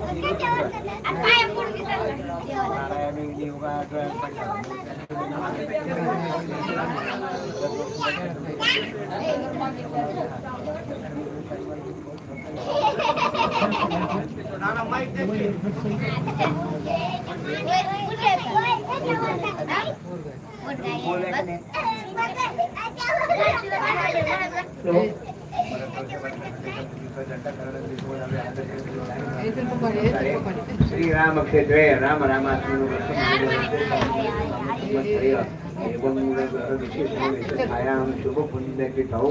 ना ओढले का तेल गरम एवढ्या बोलून नाही नारायण योगा नाना माहीत श्रीराम श्रीरामक्षेत्रे राम रामात्मनो छायां शुभ पुण्यतिथौ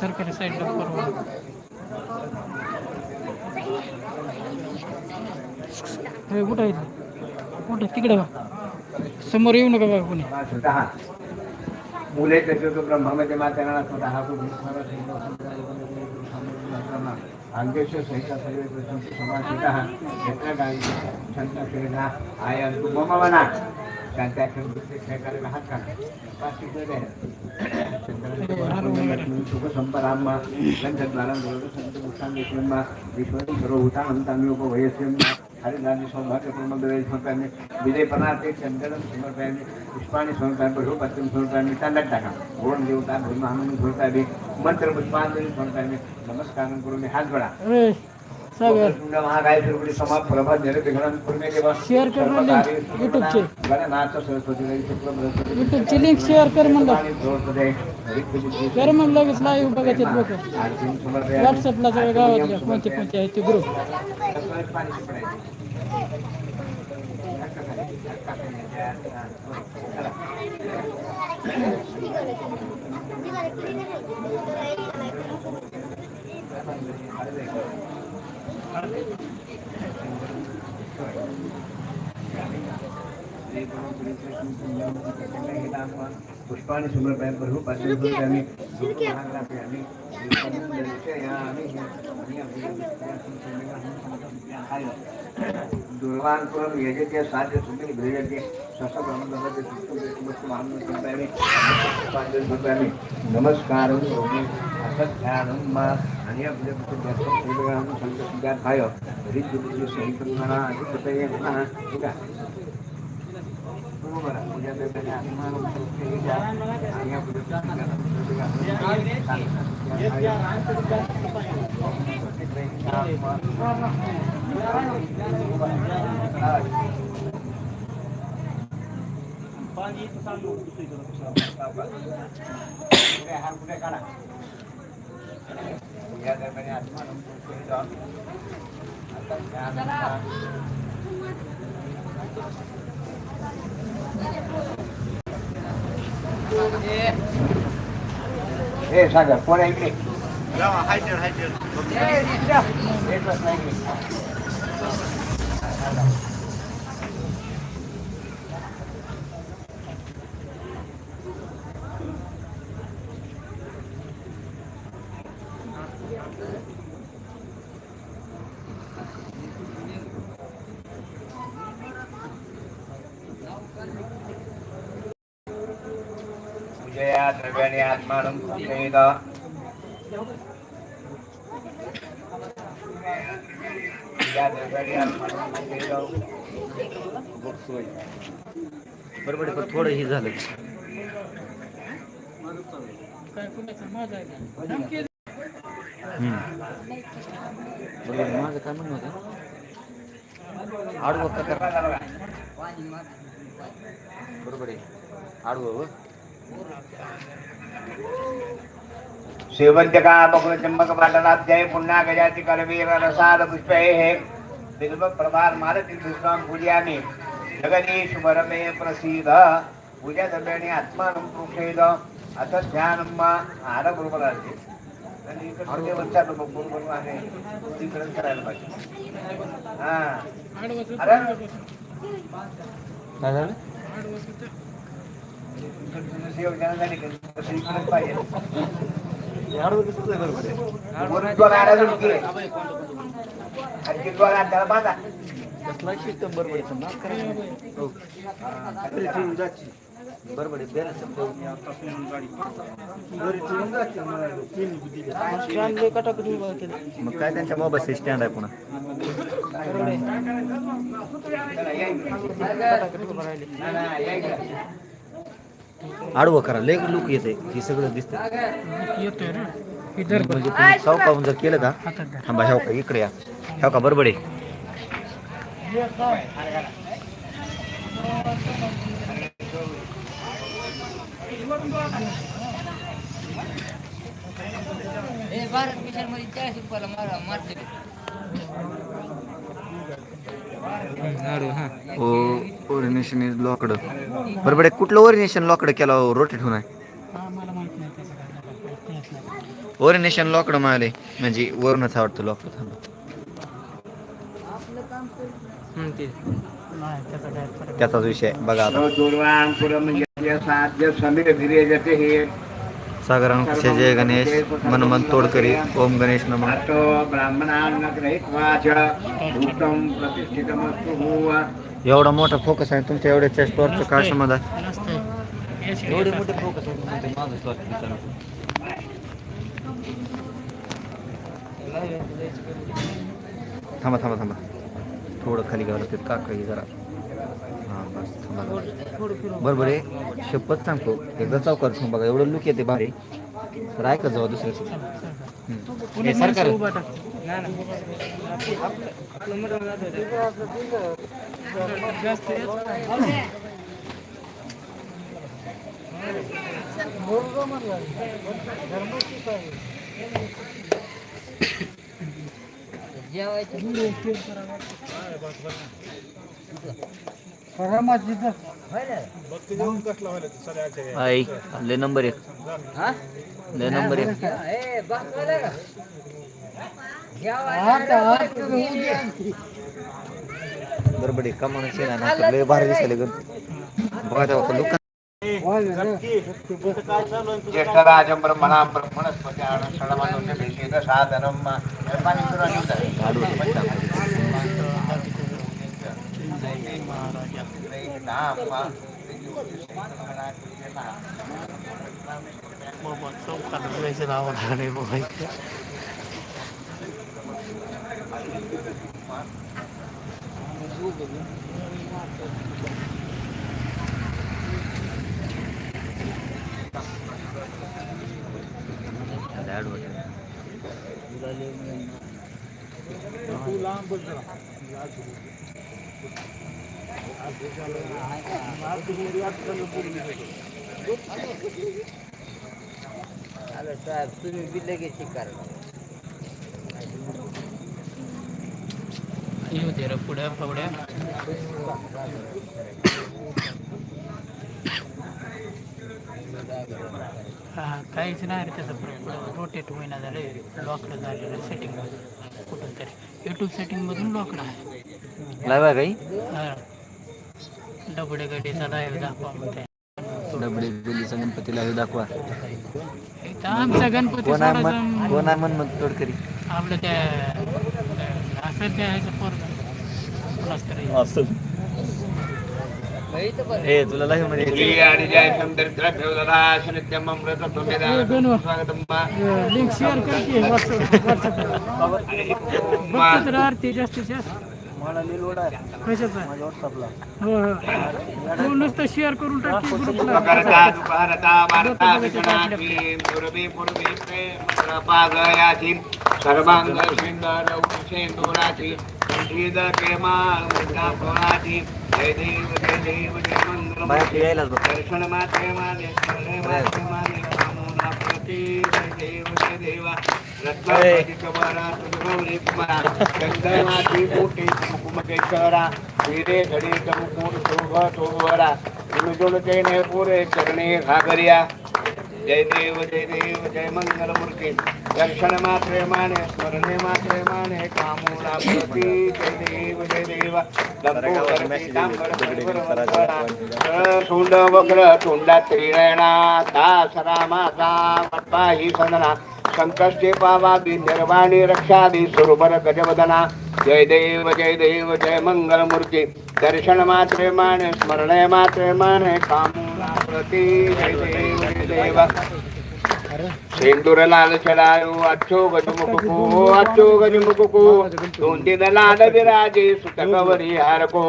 सरकारी साईडला परवा हे कुठं आहे कुठं? तिकडे बा समोर येऊ नका बा कोणी. स्वतः. मुले तो ब्रह्मामध्ये मात्याला स्वतः अंगेश्वर सहित सगळे प्रश्न समासितः यत्र गावी क्रीडा आया तू मम मना त्यांच्या खेळायला हात का पाचशे रुपये सुख संपराम गंधद्वारं संत मुक्तांग विश्वं सर्वभूतानंतामि उपवयस्यं हरिदानि सौभाग्यपूर्णद्वये समर्पयामि विजयपणार्थे चंदनं समर्पयामि पुष्पाणि समर्पयामि बृहपत्रं समर्पयामि तंडात टाका गोड देवता ब्रह्मानंद समर्पयामि मंत्र पुष्पांजली समर्पयामि नमस्कारं। करोमि हात जोडा ए सागर तुंड महागाय तिरुपती समा प्रभा निरविघ्नं कुर्मे देव शेअर कर यूट्यूबचे लिंक शेअर कर म्हणलं कर मग लगेच लाईव्ह बघायचे लोक. व्हॉट्सअपला सगळ्या गावातल्या कोणते कोणते आहेत ते ग्रुप पुष्पाणि समर्पयामि प्रभु पात्रं आम्ही आम्ही दुर्वाङ्कुरं यजते साध्य सुखे भ्रियते ससब्रह्मणवते पुष्पवस्तुमानं समर्पयामि पुष्पाञ्जलिं समर्पयामि नमस्कारं करोमि असध्यानं मा. आणि आपल्या पुस्तकाचं पूर्वगामी अधिपतये म्हणा बरोबर ए सागर कोण आहे इकडे ए, इकडे. एक वाजता इकडे. पूजया द्रव्याणि आत्मानं पूजयेत पूजा द्रव्याणि आत्मानं पूजयेत बरोबर पण थोडं हे झालं. काय कुणाचा माझं काय म्हणणं होतं? आडवं का करा? बरोबर आहे. आडवं हो. व. सेवंत्यका बकुल चंबक पाटलाध्याय पुन्हा गजाति करवीर रसाद पुष्पे हे बिल्व प्रभार मारती दुष्काम पूजयामि जगदीश वरमे प्रसीद पूजा द्रव्याणि आत्मानं प्रोक्षेद. अथ ध्यानं आर बरोबर आहे. आणि इकडे देवस्थान बरोबर. आहे. तिकडे करायला पाहिजे. हा. अरे. काय झालं? इकडेच पाहिजे. बरोबर सिस्टम बरोबर मग काय त्यांच्या मोबाईल स्टँड आहे पुन्हा? चला, या इकडे. ना, ना, या इकडे. आडवं करा. लय लुक येते हे सगळं दिसतं येतोय ना? इधर बघ. म्हणजे तुम्ही चौकावून जर केलं का हातात धर. थांबा ह्याव का? इकडे या. ह्याव का? बरोबर आहे. भारत मिशनमध्ये चाळीस रुपयाला मारा मारते. ओरिनेशन इज लॉकड बरोबर आहे कुठलं ओरिनेशन लॉकड केलं रोटेट हा नाही. ओरिनेशन लॉकड मिळाले म्हणजे वरूनच आवडतं लॉकड थांबा त्याचाच विषय. बघा आता. हे सागरांकुशे जय गणेश मनमन तोडकरी ओम गणेश नमः. एवढा मोठा फोकस आहे तुमच्या एवढ्या चेस्टवरचं काय समाधान? एवढे मोठे. फोकस आहे. थांबा थांबा थांबा. थोडं खाली घ्यावं लागतं का काही जरा. बरोबर आहे. शपथ सांगतो. एकदा चौकात थांब बघा. एवढं लुक येते भारी. तर जावा हम्म. हे पुणे सरकार माणसं आई लय नंबर एक. हा? लय नंबर एक. ए बसवायला का कमावण्याचे ना नाटक लय भारी दिसायला ग. बघा तेव्हा लोक. ज्येष्ठ राजं ब्रह्मणां ब्रह्मणस्पती आनंदमानोन्य भेषेद साधनं पाणी करून येऊ अरे साहेब तुम्ही बी लगेच शिकार येऊ दे रे पुढ्या फवड्या हा काहीच नाही रे त्याचं फरक रोटेट होईना झाले लॉकलं झालेलं सेटिंग कुठून तरी यूट्यूब सेटिंगमधून लॉकलं आहे लाईव्ह आहे काही हा डबडे गडीचा लाईव्ह दाखवा म्हणते डबडे दिल्लीचा गणपती लाईव्ह दाखवा. इथं आमचा गणपती कोण कोण मग तोडकरी? आपलं त्या असं त्या ह्याचं पोरगं. ए तुला लाईव्हमध्ये श्री आणि जय शंकर ठेवला नित्यम अमृत बनवा. स्वागतम लिंक शेअर करते व्हॉट्सअप व्हॉट्सअप बघतो तर आरती जास्तीत जास्त. कशाचा हो हो. तू नुसतं शेअर करून टाकी ग्रुपला प्रेम पागयाची सर्वांग सिंदर सेंदुराची मुद्दा जय देव जय देव जय मंगल दर्शन मात्रे माने प्रती जय देव जय देवा. रत्नापती कबरा तुझगौरी कुमारा चंदनाची मोठी कुमकेश्वरा हिरे घडी चरणे घागरिया जय देव जय देव जय मंगल दर्शन मात्रे माने स्मरणे मात्रे माने कामोला प्रती जय देव जय देव वक्र तोंडात त्रिनयना संकष्टे पावा निर्वाणी रक्षादी सुरबर गजवदना. जय देव जय देव जय मंगलमूर्ती. दर्शन मात्रे माने स्मरणे मात्रे माने कामोला प्रती. जय देव जय देव. सेंदूर लाल चलायो अच्छो गजमुखको अच्छो गजमुखको. दोन लाल विराजे सुतकवरी हारको.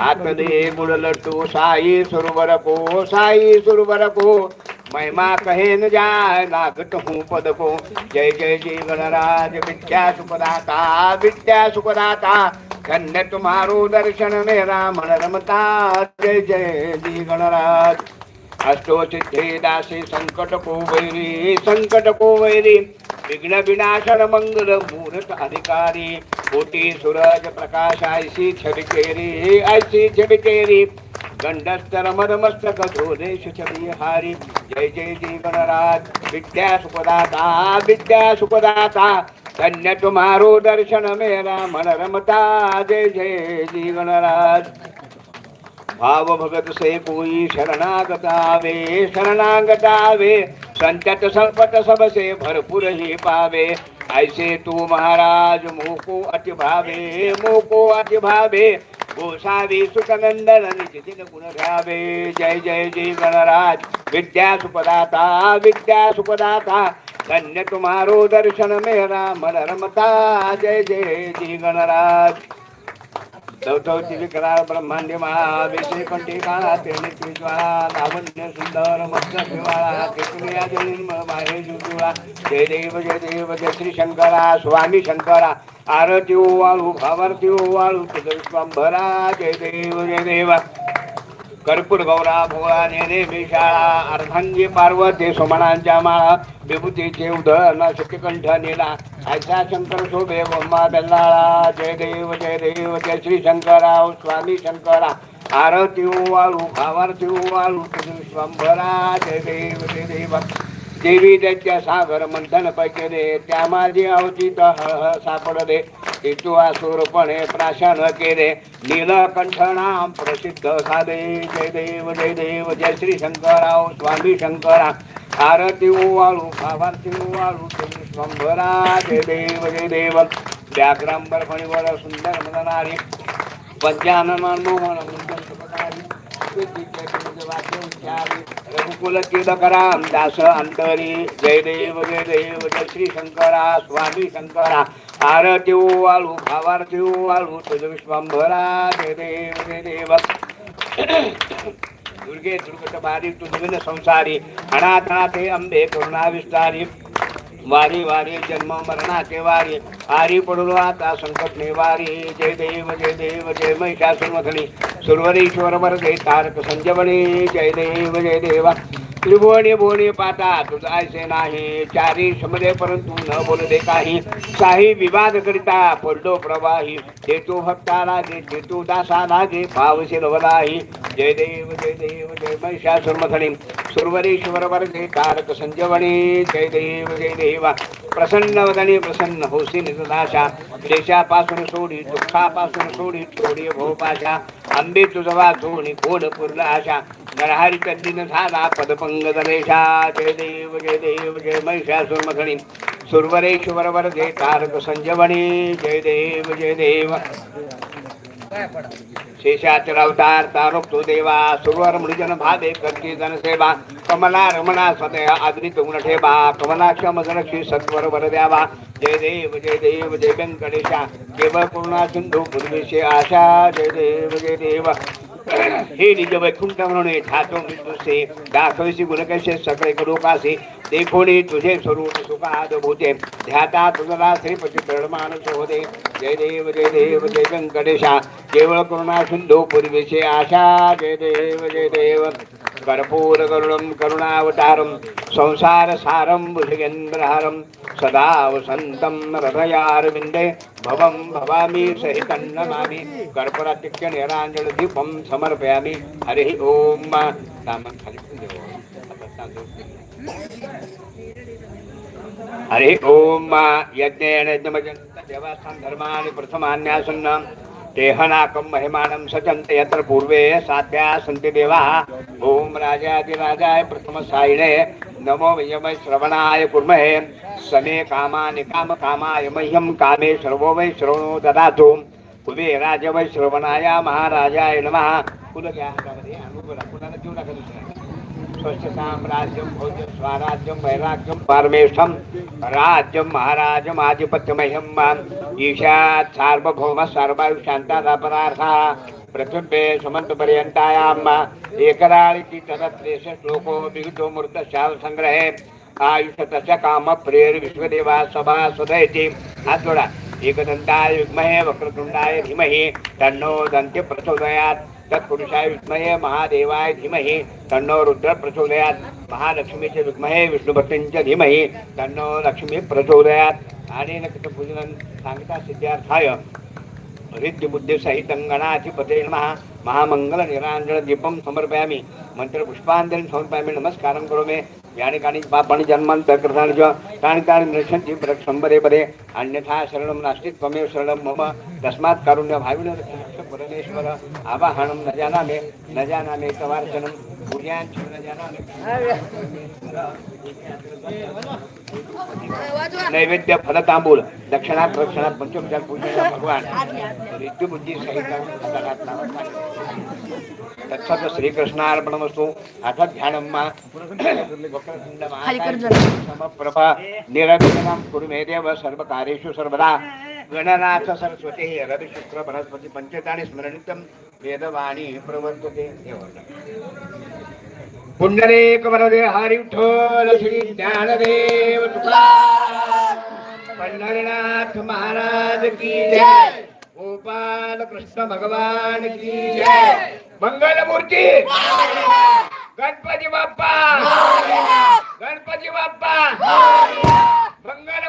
हात दे गुळ लट्टू साई सुरवर को साई सुरवर को महिमा कहे न जाय लागत हूँ पद को जय जय जी गणराज विद्या सुखदाता विद्या सुखदाता धन्य तुम्हारो दर्शन मेरा मन रमता। जय जय जी गणराज अष्टो सिद्धे दासे संकट को वैरी संकट को वैरी। विघ्न विनाशन मंगल मूर्त अधिकारी। कोटी सूरज प्रकाश ऐसी छबिकेरी ऐसी छबिकेरी गंडस्तर मदमस्तक धोदेश हारी जय जय गणराज। विद्या सुखदाता विद्या सुखदाता धन्य तुम्हारो दर्शन मेरा मन रमता जय जय जी गणराज। भाव भगत से कोई शरणागत आवे शरणागत आवे संतत संपत सबसे भरपूर ही पावे। ऐसे तू महाराज मोको अति भावे मोको अति भावे। गोसावी सुखनंदन निज गुण गावे जय जय जय गणराज विद्या सुपदाता विद्या सुपदाता धन्य तुम्हारो दर्शन मेरा मन रमता जय जय जय गणराज चौथौची विकराळ ब्रह्मांड महाविषय कंठिका तेने त्रिज्वाळा लावण्य सुंदर मस्त शिवाळा केतुया जन्म माहे जुजुळा जय देव जय देव जय श्री शंकरा स्वामी शंकरा आरती ओवाळू भावारती ओवाळू तुझ विश्वंभरा जय देव जय देवा. कर्पूर गौरा भोळा नेरे विशाळा अर्धांगी पार्वती सुमणांच्या माळा विभूतीचे उदर शक्तिकंठ नेला. ऐसा शंकर शोभे ब्रह्मा बेल्लाळा जय देव जय देव जय श्री शंकरा स्वामी शंकरा. आरती ओवाळू भावारती ओवाळू विश्वंभरा जय देव जय देवा. देवी त्यांच्या सागर मंथन पैके त्या माझी अवचित हळ सापड दे तू प्राशन केले नीलकंठ नाम प्रसिद्ध साधे जय देव जय देव जय श्री शंकराव स्वामी शंकरा. आरती ओवाळू भावारती ओवाळू स्वंभरा जय देव जय देव. व्याघ्रांबर फणीवर सुंदर मननारी पंचानन मोहन रघुकुल तीर्थकराम दास अंतरी जय देव जय देव श्री शंकरा स्वामी शंकरा आरती वाळू भावारती वाळू तुझ विश्वंभरा जय देव जय देव दुर्गे दुर्गट बारी तुझविन संसारी अनाथनाथे अंबे करुणा विस्तारी वारी वारी जन्म मरणाचे वारी. आरी पडलो आता संकट निवारी जय देव जय देव जय महिषासुरमथणी सुरवरेश्वर वरदे तारक संजवणी जय देव जय देवा. त्रिभुवनी भुवनी पाता तुझायचे नाही. चारी समदे परंतु न बोलले काही. साही विवाद करिता पडलो प्रवाही. देतो भक्ता लागे देतो दासा लागे पावसे नवलाही जय देव जय देव जय महिषासुरमथणी. सुरवरीश्वर वरदे तारक संजवणी. जय देव जय देवा. प्रसन्न वदने प्रसन्न होसी नितदाशा क्लेशापासून सोडी दुःखापासून सोडी सोडी भोपाशा आंबे तुझवा धोणी कोड पुरला आशा नरहारी चंदीन झाला पदपंग दरेशा जय देव जय देव जय महिषासुरमथणी सुरवरेश्वर वरदे तारक संजवणी जय देव जय देव। शेषाचर अवतार तारक तो देवा सुरवर मृजन भादे करती जनसेवा कमला रमणा स्वतः आदरित गुण ठेवा कमलाक्ष श्री सत्वर वर द्यावा. जय देव जय देव जय व्यंकटेशा केवळ पूर्णा सिंधू पूर्वेशे आशा जय देव जय देव. हे निज वैकुंठ म्हणून ठातो मृत्यूसे दाखविसी गुण सगळे गुरुकासे देखोणी तुझे स्वरूप सुखाद भूते ध्याता तुझला श्रीपती प्रणमानस होते जय देव जय देव जय व्यंकटेशा केवळ करुणा सिंधू पूर्वेशे आशा। जय देव जय देव। कर्पूर करुणं करुणावतारं संसार सारं भुजगेन्द्रहारं सदा वसन्तं हृदयारविन्दे भवं भवामि सहितं नमामि कर्पूरातिक्य निराञ्जनदीपं समर्पयामि हरिः ॐ रामं खाली ठेवून देऊ. आता तांदूळ. हरिः ॐ यज्ञेन यज्ञमजन्त देवास्थान धर्माणि प्रथमान्यासन्न देहनाकं महिमानं सचन्ते यत्र पूर्वे साध्या सन्ति देवाः। ॐ राजाधिराजाय प्रथमसायिणे नमो वै श्रवणाय कुर्महे। समे कामानि कामकामाय मह्यं कामे सर्वो वै श्रवणो ददातु। कुबेराज वै श्रवणाय महाराजाय नमः। कुलग्या स्वच्छ साम्राज्यम भोज्य स्वराज्यम वैराग्यम परमेशम राज्यम महाराजम आधिपत्यमह्यम ईशात सार्वभौम सर्वायु शांतापरार्थ प्रतिम्बे सुमंत श्लोको विविधो मूर्त शाल संग्रहे आयुष तस्य काम सभा सुधयति हाथ जोड़ा एकदंताय विद्महे धीमहि तन्नो दंते तत्पुरुषाय विद्महे महादेवाय धीमहि तन्नो रुद्र प्रचोदयात्। महालक्ष्मीचे विद्महे विष्णुभक्तींच्या धीमहि तन्नो लक्ष्मी प्रचोदयात्। आणि नक्षत्रपूजनं सांगता सिद्धार्थाय हृद्यबुद्धिसहितङ्गणाधिपते नमः। महामङ्गलनिराञ्जनदीपं समर्पयामि। मन्त्रपुष्पाञ्जलिं समर्पयामि। नमस्कारं करोमि। यानि कानि पापानि जन्मान्तरकृतानि च तानि तानि नश्यन्ति प्रसम्बरे पदे अन्यथा शरणं नास्ति त्वमेव मम। तस्मात् कारुण्यभाविनो रक्ष परमेश्वर। आवाहनं न जानामि न जानामि तवार्चनं नैवेद्य फलतांबूल दक्षिणा प्रक्षणा पंचोपचार पूजन भगवान. ऋतुबुद्धी सहित तत्सत श्रीकृष्णार्पणमस्तु. अथ ध्यानं मा. समप्रभा. निरविघ्नं कुरु मे देव सर्वकार्येषु सर्वदा. गणनाथ सरस्वती रवि शुक्र बृहस्पती पंचतानि स्मरणितं वेदवाणी प्रवर्तते पुंडरीक वरदे हरी विठ्ठल श्री ज्ञानदेव तुकाराम पंढरीनाथ महाराज की जय. गोपाल कृष्ण भगवान की जय. मंगल मूर्ती गणपती बाप्पा. गणपती बाप्पा. मंगल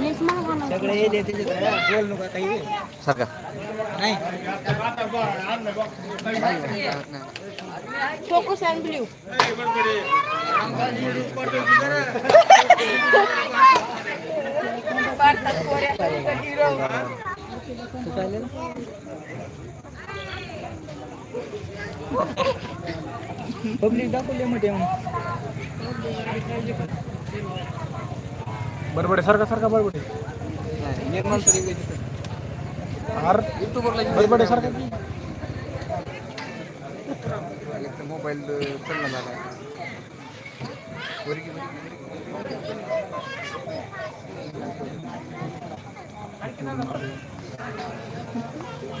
जरा फोकस नाव कर सारखा फोकस अँड ब्ल्यू पब्लिक दाखवले मध्ये बरोबर सारखा सारखा बरोबर आर बरोबर सारखा. मोबाईल चालला झाला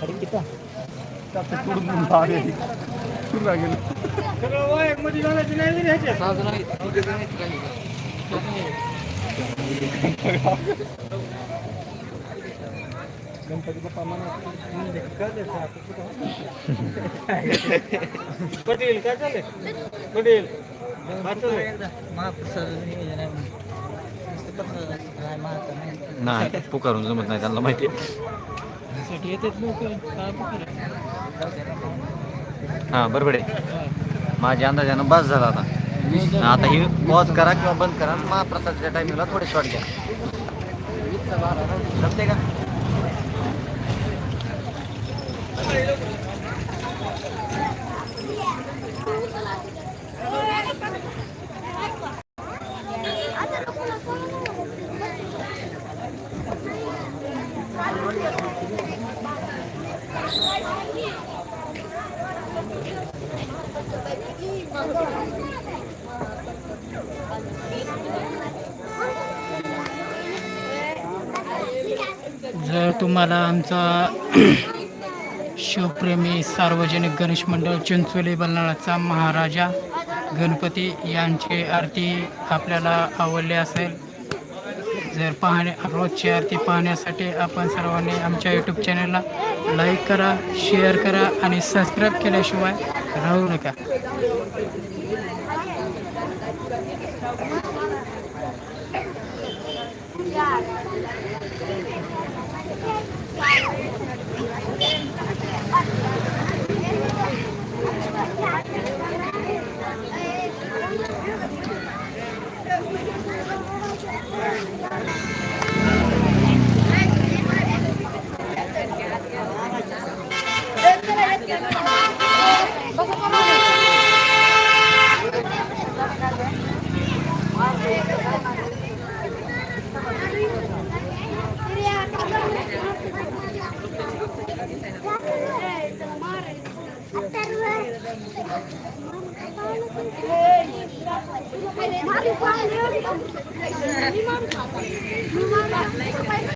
अरे किती गेलं. गणपती बाप्पा म्हणा. पटेल काय चालेल पटेल नाही पुकारून जमत नाही त्यांना माहिती. येतात हां बरोबर आहे माझ्या अंदाजानं बस झाला आता. आता ही पॉज करा किंवा बंद करा. महाप्रसादच्या टायमिंगला थोडे शॉट घ्या. जमते का? तुम्हाला आमचा शिवप्रेमी सार्वजनिक गणेश मंडळ चिंचोली बल्लाळाचा महाराजा गणपती यांची आरती आपल्याला आवडली असेल. जर पाहणे रोजची आरती पाहण्यासाठी आपण सर्वांनी आमच्या यूट्यूब चॅनलला लाईक करा शेअर करा आणि सबस्क्राईब केल्याशिवाय राहू नका.